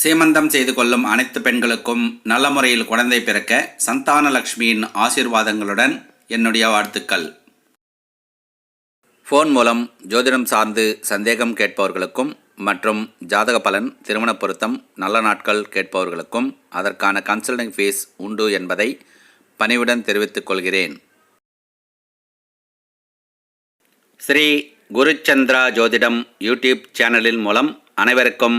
சீமந்தம் செய்து கொள்ளும் அனைத்து பெண்களுக்கும் நல்ல முறையில் குழந்தை பிறக்க சந்தான லக்ஷ்மியின் ஆசீர்வாதங்களுடன் என்னுடைய வாழ்த்துக்கள். ஃபோன் மூலம் ஜோதிடம் சார்ந்து சந்தேகம் கேட்பவர்களுக்கும் மற்றும் ஜாதக பலன் திருமண பொருத்தம் நல்ல நாட்கள் கேட்பவர்களுக்கும் அதற்கான கன்சல்டிங் ஃபீஸ் உண்டு என்பதை பணிவுடன் தெரிவித்துக் கொள்கிறேன். ஸ்ரீ குருச்சந்திரா ஜோதிடம் யூடியூப் சேனலின் மூலம் அனைவருக்கும்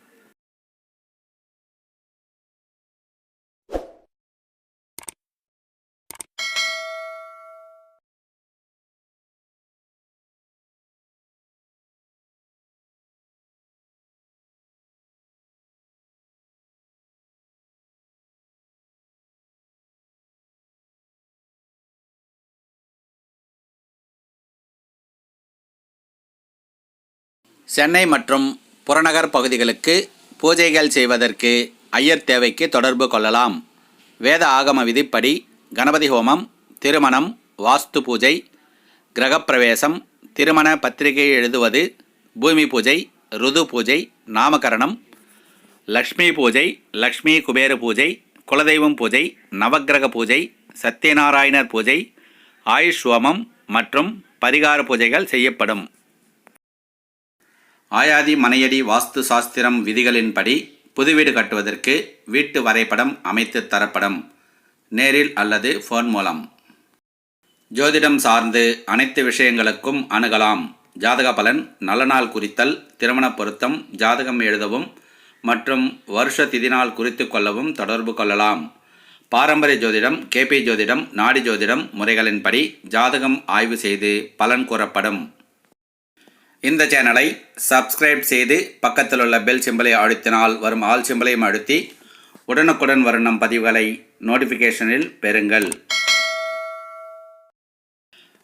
சென்னை மற்றும் புறநகர் பகுதிகளுக்கு பூஜைகள் செய்வதற்கு ஐயர் தேவைக்கு தொடர்பு கொள்ளலாம். வேத ஆகம விதிப்படி கணபதி ஹோமம் திருமணம் வாஸ்து பூஜை கிரகப்பிரவேசம் திருமண பத்திரிகை எழுதுவது பூமி பூஜை ருது பூஜை நாமகரணம் லக்ஷ்மி பூஜை லக்ஷ்மி குபேர பூஜை குலதெய்வம் பூஜை நவக்கிரக பூஜை சத்யநாராயணர் பூஜை ஆயுஷ் ஹோமம் மற்றும் பரிகார பூஜைகள் செய்யப்படும். ஆயாதி மனையடி வாஸ்து சாஸ்திரம் விதிகளின்படி புது வீடு கட்டுவதற்கு வீட்டு வரைபடம் அமைத்து தரப்படும். நேரில் அல்லது ஃபோன் மூலம். ஜோதிடம் சார்ந்து அனைத்து விஷயங்களுக்கும் அணுகலாம். ஜாதக பலன் நல்ல நாள் குறித்தல் திருமண பொருத்தம் ஜாதகம் எழுதவும் மற்றும் வருஷ திதினால் குறித்து கொள்ளவும் தொடர்பு கொள்ளலாம். பாரம்பரிய ஜோதிடம் கேபி ஜோதிடம் நாடி ஜோதிடம் முறைகளின்படி ஜாதகம் ஆய்வு செய்து பலன் கூறப்படும். இந்த சேனலை சப்ஸ்கிரைப் செய்து பக்கத்தில் உள்ள பெல் சிம்பலை அழுத்தினால் வரும் ஆல் சிம்பலையும் அழுத்தி உடனுக்குடன் வரும் நம் பதிவுகளை நோட்டிஃபிகேஷனில் பெறுங்கள்.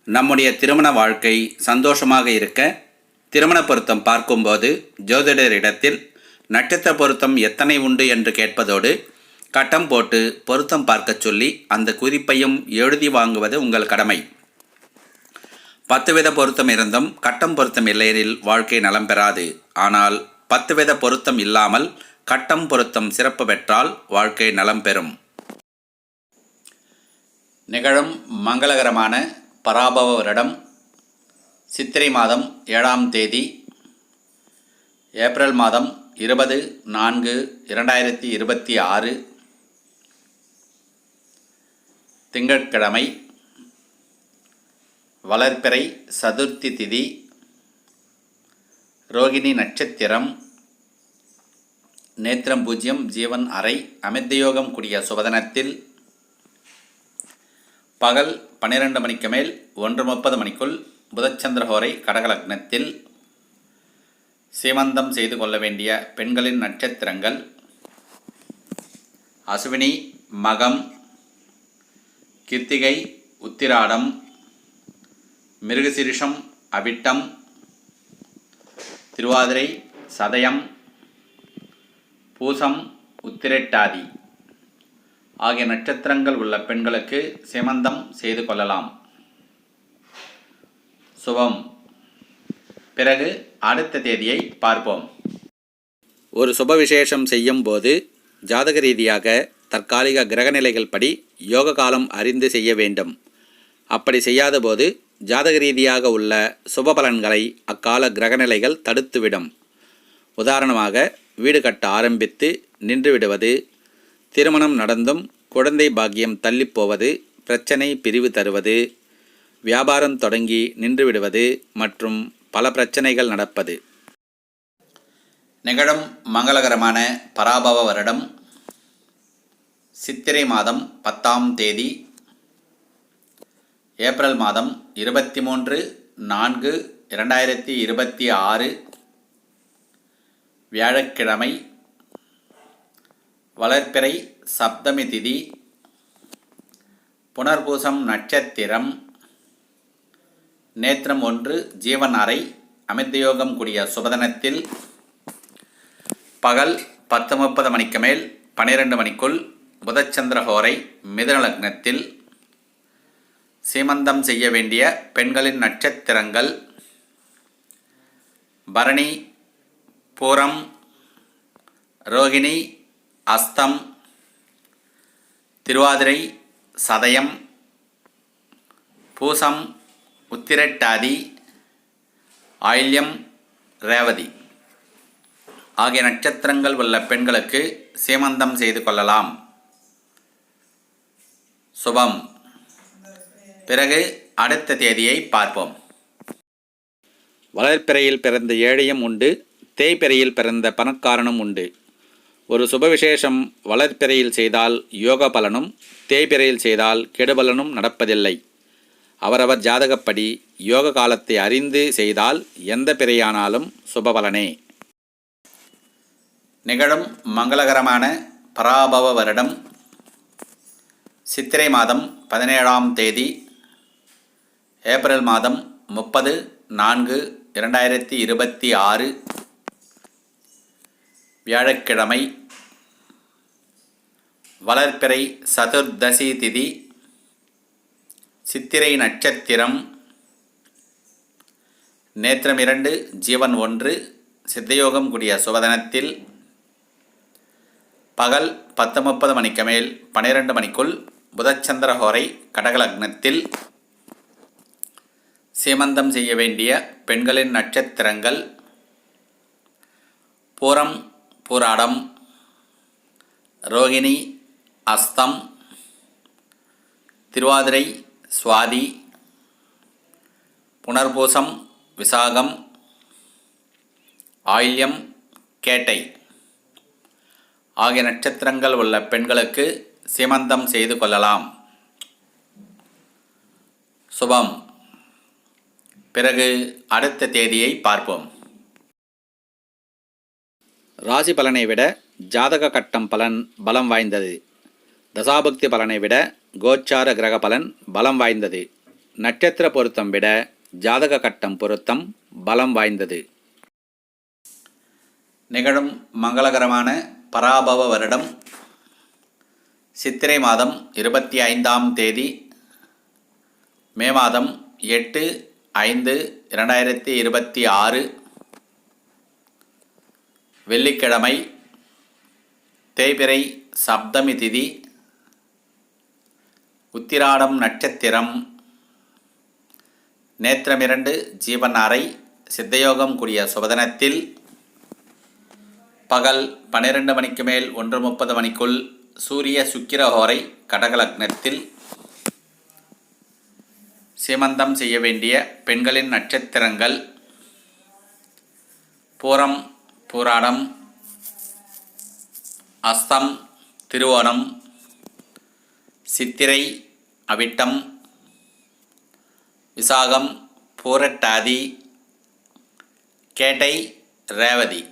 நம்முடைய திருமண வாழ்க்கை சந்தோஷமாக இருக்க திருமண பொருத்தம் பார்க்கும்போது ஜோதிடரிடத்தில் நட்சத்திர பொருத்தம் எத்தனை உண்டு என்று கேட்பதோடு கட்டம் போட்டு பொருத்தம் பார்க்கச் சொல்லி அந்த குறிப்பையும் எழுதி வாங்குவது உங்கள் கடமை. பத்து வித பொருத்தம் இருந்தும் கட்டம் பொருத்தம் இல்லையெனில் வாழ்க்கை நலம் பெறாது. ஆனால் பத்து வித பொருத்தம் இல்லாமல் கட்டம் பொருத்தம் சிறப்பு பெற்றால் வாழ்க்கை நலம் பெறும். நிகழும் மங்களகரமான பராபவ வருடம் சித்திரை மாதம் ஏழாம் தேதி ஏப்ரல் மாதம் இருபது நான்கு இரண்டாயிரத்தி இருபத்தி ஆறு திங்கட்கிழமை வளர்பிறை சதுர்த்தி திதி ரோகிணி நட்சத்திரம் நேத்திரம் பூஜ்யம் ஜீவன் அறை அமிர்தயோகம் கூடிய சுபதனத்தில் பகல் பன்னிரண்டு மணிக்கு மேல் ஒன்று முப்பது மணிக்குள் புதச்சந்திரஹோரை கடகலக்னத்தில் சீமந்தம் செய்து கொள்ள வேண்டிய பெண்களின் நட்சத்திரங்கள் அசுவினி மகம் கிருத்திகை உத்திராடம் மிருகசிருஷம் அவிட்டம் திருவாதிரை சதயம் பூசம் உத்திரட்டாதி ஆகிய நட்சத்திரங்கள் உள்ள பெண்களுக்கு சிமந்தம் செய்து கொள்ளலாம். சுபம். பிறகு அடுத்த தேதியை பார்ப்போம். ஒரு சுப விசேஷம் செய்யும் போது ஜாதக ரீதியாக தற்காலிக கிரகநிலைகள் படி யோக காலம் அறிந்து செய்ய வேண்டும். அப்படி செய்யாத போது ஜாதக ரீதியாக உள்ள சுப பலன்களை அக்கால கிரகநிலைகள் தடுத்துவிடும். உதாரணமாக வீடு கட்ட ஆரம்பித்து நின்றுவிடுவது திருமணம் நடந்தும் குழந்தை பாக்கியம் தள்ளிப்போவது பிரச்சனை பிரிவு தருவது வியாபாரம் தொடங்கி நின்றுவிடுவது மற்றும் பல பிரச்சனைகள் நடப்பது. நிகழும் மங்களகரமான பராபவ வருடம் சித்திரை மாதம் பத்தாம் தேதி ஏப்ரல் மாதம் இருபத்தி மூன்று நான்கு இரண்டாயிரத்தி இருபத்தி ஆறு வியாழக்கிழமை வளர்ப்பிறை சப்தமி திதி புனர்பூசம் நட்சத்திரம். நேத்திரம் ஒன்று ஜீவன் அறை அமிர்தயோகம் கூடிய சுபதனத்தில் பகல் பத்து முப்பது மணிக்கு மேல் பனிரெண்டு மணிக்குள் புதச்சந்திரஹோரை மிதுன லக்னத்தில் சீமந்தம் செய்ய வேண்டிய பெண்களின் நட்சத்திரங்கள். பரணி பூரம் ரோகிணி அஸ்தம் திருவாதிரை சதயம் பூசம் உத்திரட்டாதி ஆயில்யம் ரேவதி ஆகிய நட்சத்திரங்கள் உள்ள பெண்களுக்கு சீமந்தம் செய்து கொள்ளலாம். சுபம். பிறகு அடுத்த தேதியை பார்ப்போம். வளர்ப்பிறையில் பிறந்த ஏழையும் உண்டு தேய்பிறையில் பிறந்த பணக்காரனும் உண்டு. ஒரு சுபவிசேஷம் வளர்ப்பிறையில் செய்தால் யோக பலனும் தேய்பிறையில் செய்தால் கெடுபலனும் நடப்பதில்லை. அவரவர் ஜாதகப்படி யோக காலத்தை அறிந்து செய்தால் எந்த பிறையானாலும் சுபபலனே நிகழும் மங்களகரமான பராபவ வருடம் சித்திரை மாதம் பதினேழாம் தேதி ஏப்ரல் மாதம் முப்பது நான்கு இரண்டாயிரத்தி இருபத்தி ஆறு வியாழக்கிழமை வளர்ப்பிறை சதுர்தசி திதி சித்திரை நட்சத்திரம் நேத்திரம் இரண்டு ஜீவன் ஒன்று சித்தயோகம் கூடிய சுபதனத்தில் பகல் பத்து முப்பது மணிக்கு மேல் பன்னிரண்டு மணிக்குள் புதச்சந்திரஹோரை கடகலக்னத்தில் சீமந்தம் செய்ய வேண்டிய பெண்களின் நட்சத்திரங்கள். பூரம் பூராடம் ரோகிணி அஸ்தம் திருவாதிரை சுவாதி புனர்பூசம் விசாகம் ஆயில்யம் கேட்டை ஆகிய நட்சத்திரங்கள் உள்ள பெண்களுக்கு சீமந்தம் செய்து கொள்ளலாம். சுபம். பிறகு அடுத்த தேதியை பார்ப்போம். ராசி பலனை விட ஜாதக கட்டம் பலன் பலம் வாய்ந்தது. தசாபக்தி பலனை விட கோச்சார கிரக பலன் பலம் வாய்ந்தது. நட்சத்திர பொருத்தம் விட ஜாதக கட்டம் பொருத்தம் பலம் வாய்ந்தது. நிகழும் மங்களகரமான பராபவ வருடம் சித்திரை மாதம் இருபத்தி ஐந்தாம் தேதி மே மாதம் எட்டு ஐந்து இரண்டாயிரத்தி இருபத்தி ஆறு வெள்ளிக்கிழமை தேய்பிறை சப்தமி திதி உத்திராடம் நட்சத்திரம். நேத்திரமிரண்டு ஜீவன் அறை சித்தயோகம் கூடிய சுபதனத்தில் பகல் பன்னிரண்டு மணிக்கு மேல் ஒன்று முப்பது மணிக்குள் சூரிய சுக்கிரஹோரை கடகலக்னத்தில் சீமந்தம் செய்ய வேண்டிய பெண்களின் நட்சத்திரங்கள். பூரம் பூராடம் அஸ்தம் திருவோணம் சித்திரை அவிட்டம் விசாகம் பூரட்டாதி கேட்டை ரேவதி.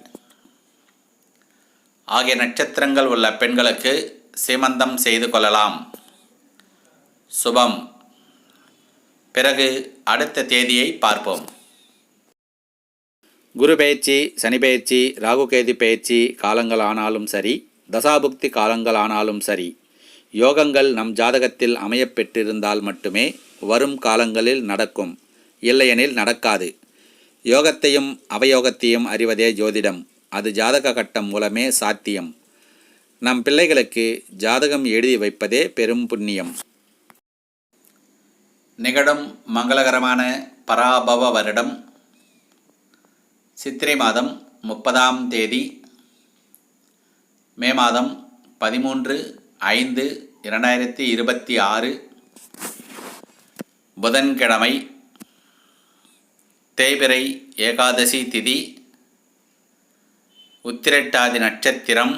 ஆகிய நட்சத்திரங்கள் உள்ள பெண்களுக்கு சீமந்தம் செய்து கொள்ளலாம். சுபம். பிறகு அடுத்த தேதியை பார்ப்போம். குரு பயிற்சி சனி பெயர்ச்சி ராகுகேது பெயர்ச்சி காலங்கள் ஆனாலும் சரி தசாபுக்தி காலங்கள் ஆனாலும் சரி யோகங்கள் நம் ஜாதகத்தில் அமையப்பெற்றிருந்தால் மட்டுமே வரும் காலங்களில் நடக்கும் இல்லையெனில் நடக்காது. யோகத்தையும் அவயோகத்தையும் அறிவதே ஜோதிடம் அது ஜாதக கட்டம் மூலமே சாத்தியம். நம் பிள்ளைகளுக்கு ஜாதகம் எழுதி வைப்பதே பெரும் புண்ணியம். நிகழும் மங்களகரமான பராபவ வருடம் சித்திரை மாதம் முப்பதாம் தேதி மே மாதம் பதிமூன்று ஐந்து இரண்டாயிரத்தி இருபத்தி ஆறு புதன்கிழமை தேய்பிறை ஏகாதசி திதி உத்திரட்டாதி நட்சத்திரம்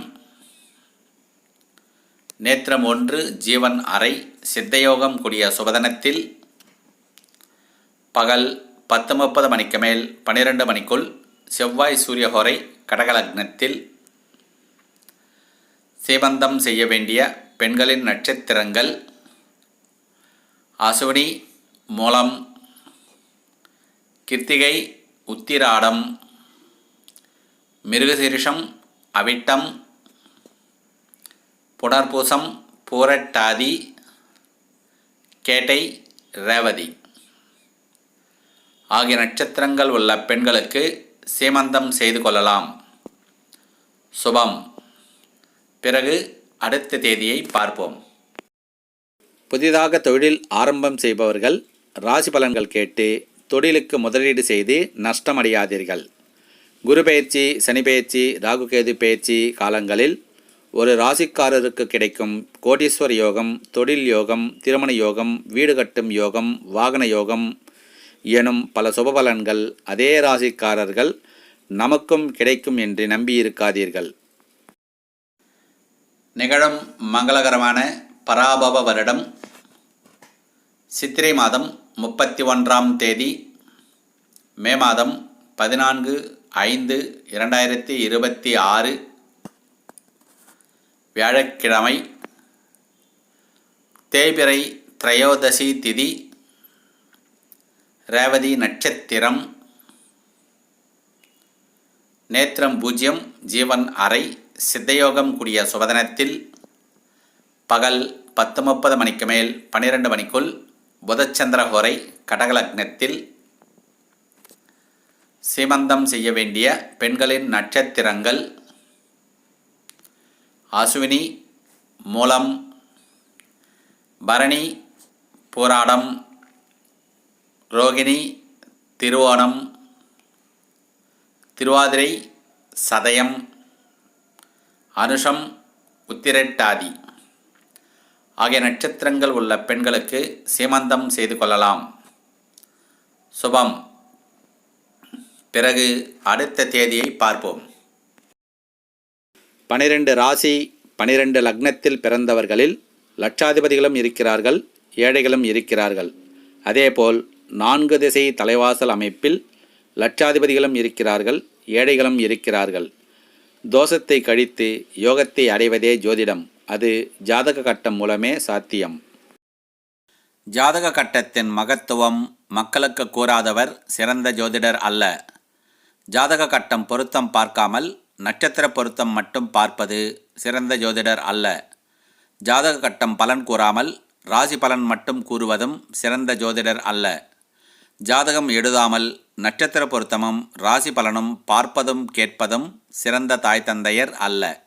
நேத்திரம் ஒன்று ஜீவன் அறை சித்தயோகம் கூடிய சுபதனத்தில் பகல் பத்து முப்பது மணிக்கு மேல் பன்னிரெண்டு மணிக்குள் செவ்வாய் சூரியஹோரை கடகலக்னத்தில் சீமந்தம் செய்ய வேண்டிய பெண்களின் நட்சத்திரங்கள் அசுவினி மூலம் கிருத்திகை உத்திராடம் மிருகசீரிஷம் அவிட்டம் புனர்பூசம் பூரட்டாதி கேட்டை ரேவதி. ஆகிய நட்சத்திரங்கள் உள்ள பெண்களுக்கு சீமந்தம் செய்து கொள்ளலாம். சுபம். பிறகு அடுத்த தேதியை பார்ப்போம். புதிதாக தொழில் ஆரம்பம் செய்பவர்கள் ராசி பலன்கள் கேட்டு தொழிலுக்கு முதலீடு செய்து நஷ்டமடையாதீர்கள். குரு பயிற்சி சனி பயிற்சி ராகுகேது பெயர்ச்சி காலங்களில் ஒரு ராசிக்காரருக்கு கிடைக்கும் கோடீஸ்வர யோகம் தொழில் யோகம் திருமண யோகம் வீடு கட்டும் யோகம் வாகன யோகம் எனும் பல சுபபலன்கள் அதே ராசிக்காரர்கள் நமக்கும் கிடைக்கும் என்று நம்பியிருக்காதீர்கள். நிகழும் மங்களகரமான பராபவ வருடம் சித்திரை மாதம் முப்பத்தி ஒன்றாம் தேதி மே மாதம் பதினான்கு ஐந்து இரண்டாயிரத்தி இருபத்தி ஆறு வியாழக்கிழமை தேய்பிறை திரையோதசி திதி ரேவதி நட்சத்திரம். நேத்திரம் பூஜ்யம் ஜீவன் அறை சித்தயோகம் கூடிய சுபதனத்தில் பகல் பத்து முப்பது மணிக்கு மேல் பன்னிரெண்டு மணிக்குள் புதச்சந்திர ஹோரை கடகலக்னத்தில் சீமந்தம் செய்ய வேண்டிய பெண்களின் நட்சத்திரங்கள். ஆசுவினி மூலம் பரணி போராடம் ரோகிணி திருவோணம் திருவாதிரை சதயம் அனுஷம் உத்திரட்டாதி ஆகிய நட்சத்திரங்கள் உள்ள பெண்களுக்கு சீமந்தம் செய்து கொள்ளலாம். சுபம். பிறகு அடுத்த தேதியை பார்ப்போம். பனிரெண்டு ராசி பனிரெண்டு லக்னத்தில் பிறந்தவர்களில் லட்சாதிபதிகளும் இருக்கிறார்கள் ஏழைகளும் இருக்கிறார்கள். அதேபோல் நான்கு திசை தலைவாசல் அமைப்பில் லட்சாதிபதிகளும் இருக்கிறார்கள் ஏழைகளும் இருக்கிறார்கள். தோஷத்தை கழித்து யோகத்தை அடைவதே ஜோதிடம். அது ஜாதக கட்டம் மூலமே சாத்தியம். ஜாதக கட்டத்தின் மகத்துவம் மக்களுக்கு கூறாதவர் சிறந்த ஜோதிடர் அல்ல. ஜாதக கட்டம் பொருத்தம் பார்க்காமல் நட்சத்திர பொருத்தம் மட்டும் பார்ப்பது சிறந்த ஜோதிடர் அல்ல. ஜாதக கட்டம் பலன் கூறாமல் ராசி பலன் மட்டும் கூறுவதும் சிறந்த ஜோதிடர் அல்ல. ஜாதகம் எழுதாமல் நட்சத்திர பொருத்தமும் ராசி பலனும் பார்ப்பதும் கேட்பதும் சிறந்த தாய் தந்தையர் அல்ல.